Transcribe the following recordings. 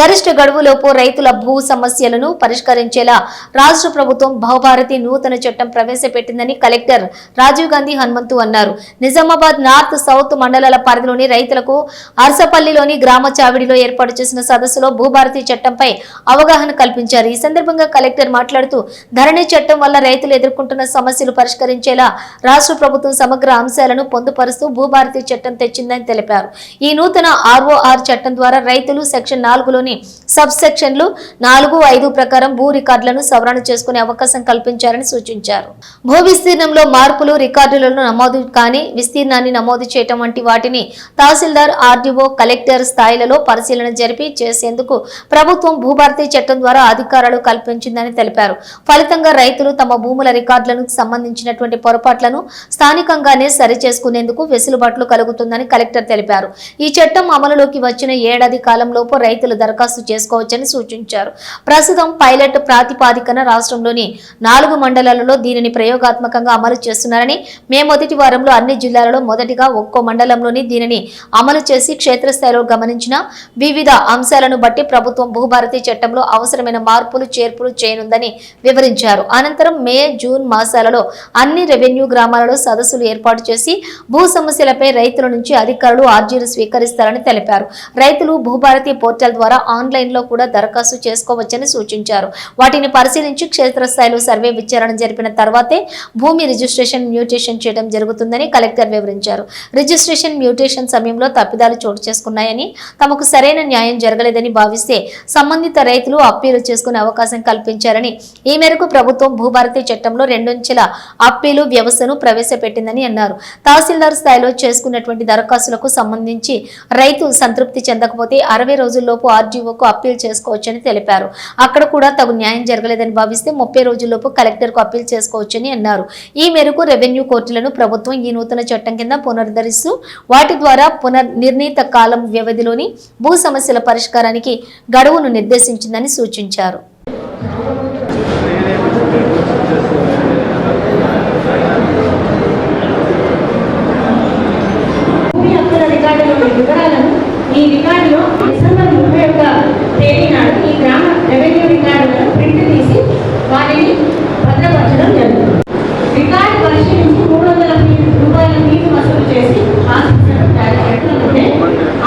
గరిష్ట గడువులోపు రైతుల భూ సమస్యలను పరిష్కరించేలా రాష్ట్ర ప్రభుత్వం భవభారతి నూతన చట్టం ప్రవేశపెట్టిందని కలెక్టర్ రాజీవ్ గాంధీ హనుమంతు అన్నారు. నిజామాబాద్ నార్త్ సౌత్ మండలాల పరిధిలోని రైతులకు అరసపల్లిలోని గ్రామ చావిడిలో ఏర్పాటు చేసిన సదస్సులో భూభారతి చట్టంపై అవగాహన కల్పించారు. ఈ సందర్భంగా కలెక్టర్ మాట్లాడుతూ ధరణి చట్టం వల్ల రైతులు ఎదుర్కొంటున్న సమస్యలు పరిష్కరించేలా రాష్ట్ర ప్రభుత్వం సమగ్ర అంశాలను పొందుపరుస్తూ భూభారతి చట్టం తెచ్చిందని తెలిపారు. ఈ నూతన ఆర్ఓఆర్ చట్టం ద్వారా రైతులు సెక్షన్ నాలుగు నాలుగులోని సబ్ సెక్షన్లు నాలుగు ఐదు ప్రకారం భూ రికార్డులను సవరణ చేసుకునే అవకాశం కల్పించారని సూచించారు. భూ విస్తీర్ణంలో మార్పులు రికార్డులను నమోదు కాని విస్తీర్ణాన్ని నమోదు చేయటం వంటి వాటిని తహసీల్దార్ ఆర్డీఓ కలెక్టర్ స్థాయిలలో పరిశీలన జరిపి చేసేందుకు ప్రభుత్వం భూభారతి చట్టం ద్వారా అధికారాలు కల్పించిందని తెలిపారు. ఫలితంగా రైతులు తమ భూముల రికార్డులకు సంబంధించినటువంటి పొరపాట్లను స్థానికంగానే సరిచేసుకునేందుకు వెసులుబాట్లు కలుగుతుందని కలెక్టర్ తెలిపారు. ఈ చట్టం అమలులోకి వచ్చిన ఏడాది కాలంలోపు రైతులు దరఖాస్తు చేసుకోవచ్చని సూచించారు. ప్రస్తుతం పైలట్ ప్రాతిపాదికన రాష్ట్రంలోని నాలుగు మండలాలలో దీనిని ప్రయోగాత్మకంగా అమలు చేస్తున్నారని మే మొదటి వారంలో అన్ని జిల్లాలలో మొదటిగా ఒక్కో మండలంలోని దీనిని అమలు చేసి క్షేత్రస్థాయిలో గమనించిన వివిధ అంశాలను బట్టి ప్రభుత్వం భూభారతి చట్టంలో అవసరమైన మార్పులు చేర్పులు చేయనుందని వివరించారు. అనంతరం మే జూన్ మాసాలలో అన్ని రెవెన్యూ గ్రామాలలో సదస్సులు ఏర్పాటు చేసి భూ సమస్యలపై రైతుల నుంచి అధికారులు ఆర్జీలు స్వీకరిస్తారని తెలిపారు. రైతులు భూభారతి పోర్టల్ ద్వారా ఆన్లైన్లో కూడా దరఖాస్తు చేసుకోవచ్చని సూచించారు. వాటిని పరిశీలించి క్షేత్రస్థాయిలో సర్వే విచారణ జరిపిన తర్వాతే భూమి రిజిస్ట్రేషన్ మ్యూటేషన్ చేయడం జరుగుతుందని కలెక్టర్ వివరించారు. రిజిస్ట్రేషన్ మ్యూటేషన్ సమయంలో తప్పిదాలు చోటు చేసుకున్నాయని తమకు సరైన న్యాయం జరగలేదని భావిస్తే సంబంధిత రైతులు అప్పీలు చేసుకునే అవకాశం కల్పించారని ఈ మేరకు ప్రభుత్వం భూభారతి చట్టంలో రెండొంచెల అప్పీలు వ్యవస్థను ప్రవేశపెట్టిందని అన్నారు. తహసీల్దార్ స్థాయిలో చేసుకున్నటువంటి దరఖాస్తులకు సంబంధించి రైతు సంతృప్తి చెందకపోతే అరవై రోజుల్లోపు ఆర్డీఓకు అప్పీల్ చేసుకోవచ్చని తెలిపారు. అక్కడ కూడా తగు న్యాయం జరగలేదని భావిస్తే ముప్పై రోజుల్లోపు కలెక్టర్కు అప్పీల్ చేసుకోవచ్చని అన్నారు. ఈ మేరకు రెవెన్యూ కోర్టులను ప్రభుత్వం ఈ నూతన చట్టం కింద పునరుద్ధరిస్తూ వాటి ద్వారా పునర్ నిర్ణీత కాలం వ్యవధిలోని భూ సమస్యల పరిష్కారానికి గడువును నిర్దేశించిందని సూచించారు. ఈ రికార్డులో ముప్పై ఒక్క తేదీ నాడు ఈ గ్రామ రెవెన్యూ రికార్డులను ప్రింట్ తీసి వాటిని భద్రపరచడం జరుగుతుంది రికార్డు పరిశీలించి మూడు వందల రూపాయల ఫీజు వసూలు చేసి ఆశించడం ఎట్లుంటే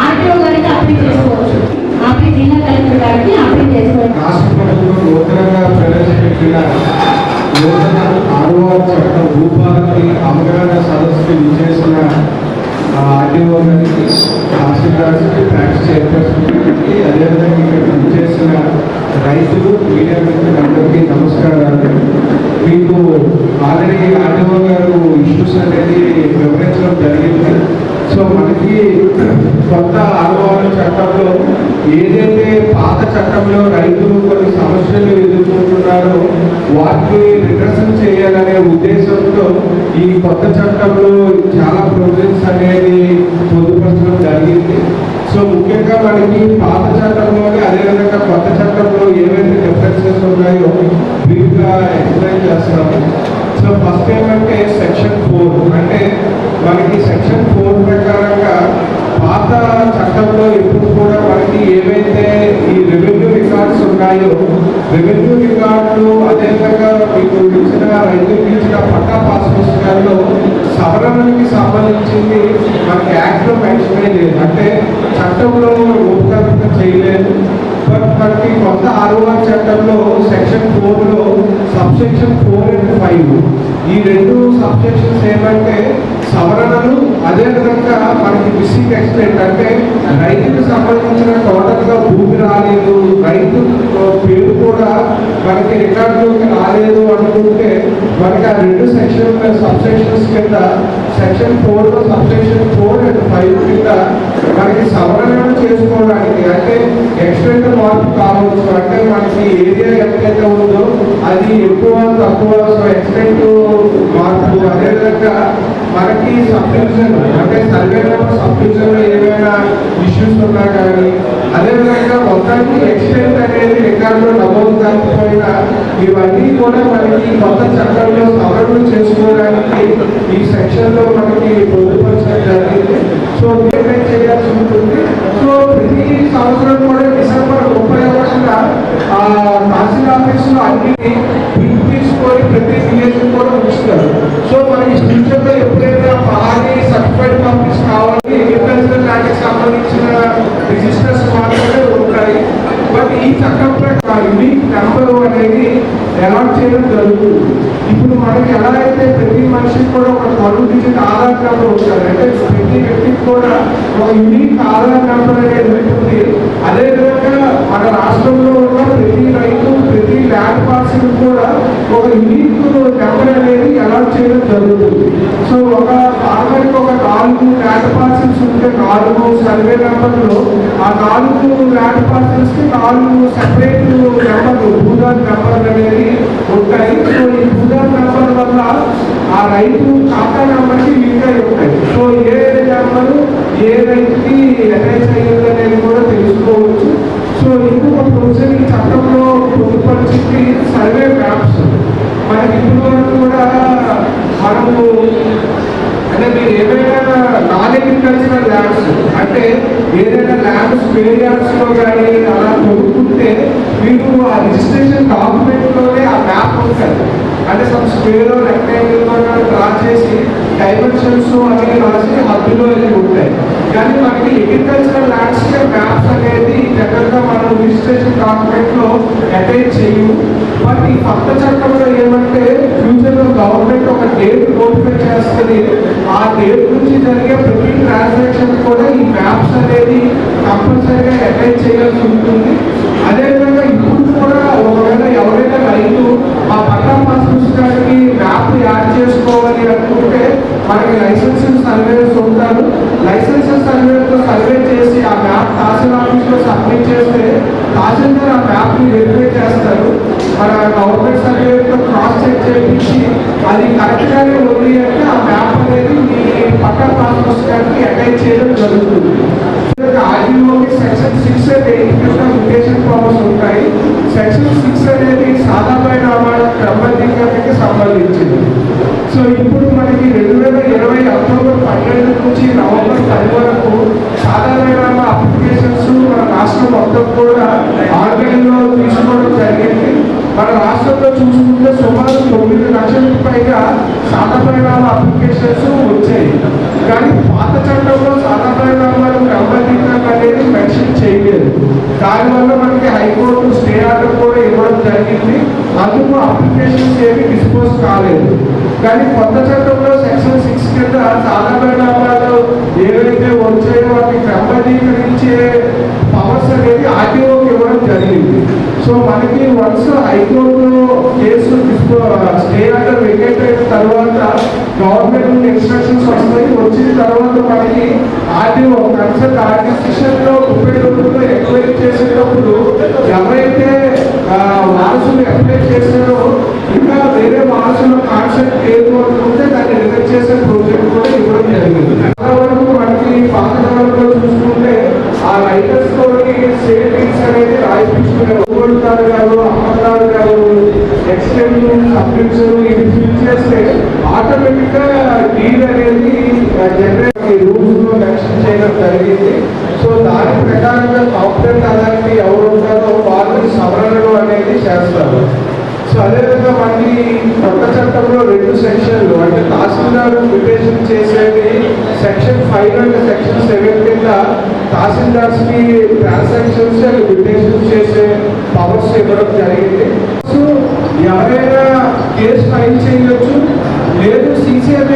ఆర్టీఓ గారికి అప్లై చేసుకోవచ్చు అప్లై జిల్లా కలెక్టర్ గారికి అప్లై చేసుకోవచ్చు రాష్ట్ర ప్రభుత్వం నూతనంగా ప్రవేశపెట్టిన నూతన ఆర్ఓఆర్ చట్టం రూపాలకి అవగాహన సదస్సుకి విచ్చేసిన ఆర్డీఓ గారికి తహసీల్దార్స్కి ప్రాక్టీస్ చైర్పర్సన్కి అదేవిధంగా ఇక్కడ విచ్చేసిన రైతులు మీడియా మిత్రులందరికీ నమస్కారాలు మీకు ఆల్రెడీ ఆర్డీఓ గారు ఇష్యూస్ అనేది వివరించడం జరిగింది. సో మనకి కొత్త ఆర్ఓఆర్ చట్టంలో ఏదైతే పాత చట్టంలో రైతులు కొన్ని సమస్యలు ఎదుర్కొంటున్నారో వాటిని రిడ్రసన్ చేయాలనే ఉద్దేశంతో ఈ కొత్త చట్టంలో చాలా ప్రొవిజన్స్ అనేది పొందుపరచడం జరిగింది సో ముఖ్యంగా మనకి పాత చట్టంలోనే అదేవిధంగా కొత్త చట్టంలో ఏవైతే డిఫరెన్సెస్ ఉన్నాయో బ్రీఫ్గా ఎక్స్ప్లెయిన్ చేస్తాము సో ఫస్ట్ ఏమంటే సెక్షన్ ఫోర్ అంటే మనకి సెక్షన్ ఫోర్ ప్రకారంగా పాత చట్టంలో ఇప్పుడు కూడా మనకి ఏవైతే ఈ రెవెన్యూ రికార్డ్స్ ఉన్నాయో రెవెన్యూ రికార్డులు అదేవిధంగా మీకు ఇచ్చిన రైతులకు ఇచ్చిన పట్టా పాస్ పుస్తకాల్లో సవరణకి సంబంధించింది మనకి యాక్ట్లో మెన్షన్ లేదు అంటే చట్టంలో రూపకల్పన చేయలేదు. బట్ మనకి కొత్త ఆర్ఓఆర్ చట్టంలో సెక్షన్ ఫోర్లో సబ్సెక్షన్ ఫోర్ అండ్ ఫైవ్ ఈ రెండు సబ్జెక్షన్స్ ఏమంటే సవరణలు అదేవిధంగా మనకి మిస్సింగ్ ఎక్స్ప్లెయిన్ అంటే రైతుకు సంబంధించిన టోటల్గా భూమి రాలేదు రైతు పేరు కూడా మనకి రికార్డులోకి రాలేదు అనుకుంటే మనకి ఆ రెండు సెక్షన్ సబ్ సెక్షన్స్ కింద సెక్షన్ ఫోర్లో sub section four and five కింద మనకి సవరణలు చేసుకోవడానికి అంటే ఎక్స్టెంట్ మార్పు కావచ్చు అంటే మనకి ఏరియా ఎంతైతే ఉందో అది ఎక్కువ తక్కువ ఎక్స్టెంట్ మార్పు. అదేవిధంగా మనకి సబ్డివిజన్ అంటే సర్వేలో నెంబర్ సబ్డివిజన్ ఏమైనా ఇష్యూస్ ఉన్నా కానీ అదేవిధంగా మొత్తానికి ఎక్స్టెంట్ అనేది రికార్డులో నమోదు కాకపోయినా ఇవన్నీ కూడా మనకి కొత్త చట్టంలో సవరణ చేసుకోవడానికి ఈ సెక్షన్లో మనకి పొందుపరచడం జరిగింది సో పేమెంట్ చేయాల్సి ఉంటుంది సో ప్రతి సంవత్సరం కూడా డిసెంబర్ అలాట్ చేయడం జరుగుతుంది ఇప్పుడు మనకి ఎలా అయితే ప్రతి మనిషికి కూడా ఒక ఆధార్ నెంబర్ వచ్చారు అంటే ప్రతి వ్యక్తికి కూడా ఒక యూనిక్ ఆధార్ నెంబర్ అనేది ఉంటుంది అదేవిధంగా మన రాష్ట్రంలో ఉన్న ప్రతి రైతు ప్రతి ల్యాండ్ పార్సల్ కూడా ఒక యూనిక్ నెంబర్ అనేది అలాట్ చేయడం జరుగుతుంది. సో ఒక ఫార్మర్కి ఒక నాలుగు ల్యాండ్ పార్సల్స్ ఉంటే నాలుగు సర్వే నెంబర్లో ఆ నాలుగు ల్యాండ్ పార్సల్స్కి నాలుగు సెపరేట్ నెంబర్లు భూదాన్ నెంబర్లు అనేది ఉంటాయి. సో ఈ భూదాన్ నెంబర్ వల్ల ఆ రైతు ఖాతా నెంబర్కి లింక్ అయి ఉంటాయి సో ఏ నెంబరు ఏ రైతుకి అటాచ్ అయ్యింది అనేది కూడా తెలుసుకోవచ్చు. సో ఇంకొక ప్రొవిజన్ ఈ చట్టంలో పొందుపరిచింది సర్వే మ్యాప్స్ మనకి ఇప్పుడు వరకు కూడా మనము అంటే మీరు ఏమైనా నాన్ అగ్రికల్చరల్ ల్యాండ్స్ అంటే ఏదైనా ల్యాండ్స్ స్పేర్ కానీ అలా కొనుక్కుంటే మీరు ఆ రిజిస్ట్రేషన్ డాక్యుమెంట్లోనే ఆ మ్యాప్ ఉంటుంది. అంటే సమ్ స్క్వేర్ రెక్టాంగిల్ డ్రా చేసి డైమెన్షన్స్ అవి రాసి హద్దులో వెళ్ళి ఉంటాయి. కానీ మనకి అగ్రికల్చరల్ ల్యాండ్స్కేప్ మ్యాప్స్ అనేది జనరల్గా మనం రిజిస్ట్రేషన్ డాక్యుమెంట్లో అటాచ్ చేయము. బట్ ఈ కొత్త చట్టంలో ఏమంటే ఫ్యూచర్లో గవర్నమెంట్ ఒక డేట్ నోటిఫై చేస్తుంది. ఆ డేట్ నుంచి జరిగే ప్రతి ట్రాన్సాక్షన్ కూడా ఈ మ్యాప్స్ అనేది కంపల్సరీగా అటైన్ చేయాల్సి ఉంటుంది. అదేవిధంగా ఇప్పుడు కూడా ఒకవేళ ఎవరైనా రైతు ఆ పట్టా పాస్ పుస్తకానికి మ్యాప్ యాడ్ చేసుకోవాలి అనుకుంటే మనకి లైసెన్స్ సర్వేస్ ఉంటారు లైసెన్స్ సర్వేతో సర్వే చేసి ఆ మ్యాప్ తహసీల్ ఆఫీస్లో సబ్మిట్ చేస్తే తహసీల్దార్ ఆ మ్యాప్ని వెరిఫై చేస్తారు. మన గవర్నమెంట్ సర్వేతో క్రాస్ చెక్ చేయించి అది కరెక్ట్గానే ఉంది అంటే ఆ మ్యాప్ అనేది మీ పక్క పాస్ గారికి అటాచ్ చేయడం జరుగుతుంది. ఆర్డీఓకి సెక్షన్ సిక్స్ అండ్ ఎయిట్ కింద లిమిటేషన్ ఉంటాయి. సెక్షన్ సిక్స్ అనేది సాధారణ క్రమబద్ధీకరణకి సంబంధించింది సో ఇప్పుడు మనకి రెండు వేల ఇరవై అక్టోబర్ పన్నెండు నుంచి నవంబర్ పది వరకు సాధారణ అప్లికేషన్స్ మన రాష్ట్రం మొత్తం కూడా ఆన్లైన్లో తీసుకోవడం జరిగింది. మన రాష్ట్రంలో చూసుకుంటే సుమారు తొమ్మిది లక్షలకు పైగా సాధారణ అప్లికేషన్స్ వచ్చాయి. కానీ పాత చట్టంలో సాధారణ క్రమబద్ధీకరణ అనేది మెన్షన్ చేయలేదు. దానివల్ల మనకి హైకోర్టు స్టే ఆర్డర్ కూడా ఇవ్వడం జరిగింది. అందుకు అప్లికేషన్స్ ఏమి డిస్పోజ్ కాలేదు. కానీ కొత్త చట్టంలో సెక్షన్ సిక్స్ కింద సాధారణ ఏవైతే వచ్చాయో వాటిని క్రమబద్ధీకరించే పవర్స్ అనేది ఆర్టీఓకి ఇవ్వడం జరిగింది సో వన్స్ హైకోర్టులో కేసు డిస్పో స్టే ఆర్డర్ వెకేట్ అయిన తర్వాత గవర్నమెంట్ నుండి ఇన్స్ట్రక్షన్స్ వస్తాయి. వచ్చిన తర్వాత మనకి ఆర్టీఓ కన్సర్ట్ ఆర్టిఫిషియల్లో ముప్పై రోజుల్లో ఎంక్వైరీ చేసేటప్పుడు ఎవరైతే వారసులు అప్లై చేశారో ఎక్స్టెండ్ సబ్మిషన్ ఇది ఫిల్ చేస్తే ఆటోమేటిక్గా డీల్ అనేది జనరేట్ రూల్స్లో మెన్షన్ చేయడం జరిగింది. సో దాని ప్రకారంగా సాఫ్ట్వేర్ అథారిటీ ఎవరు ఉంటారో వాళ్ళు సవరణలు అనేది చేస్తారు. సో అదేవిధంగా మనకి కొత్త చట్టంలో రెండు సెక్షన్లు అంటే తహసీల్దార్ ప్రిపరేషన్ చేసేది section five and section seven కింద తహసీల్దార్స్కి ట్రాన్సాక్షన్స్ అండ్ ప్రిపరేషన్ చేసే పవర్స్ ఇవ్వడం జరిగింది. ఎవరైనా కేసు ఫైల్ చేయొచ్చు లేదు సీసీఎంఏ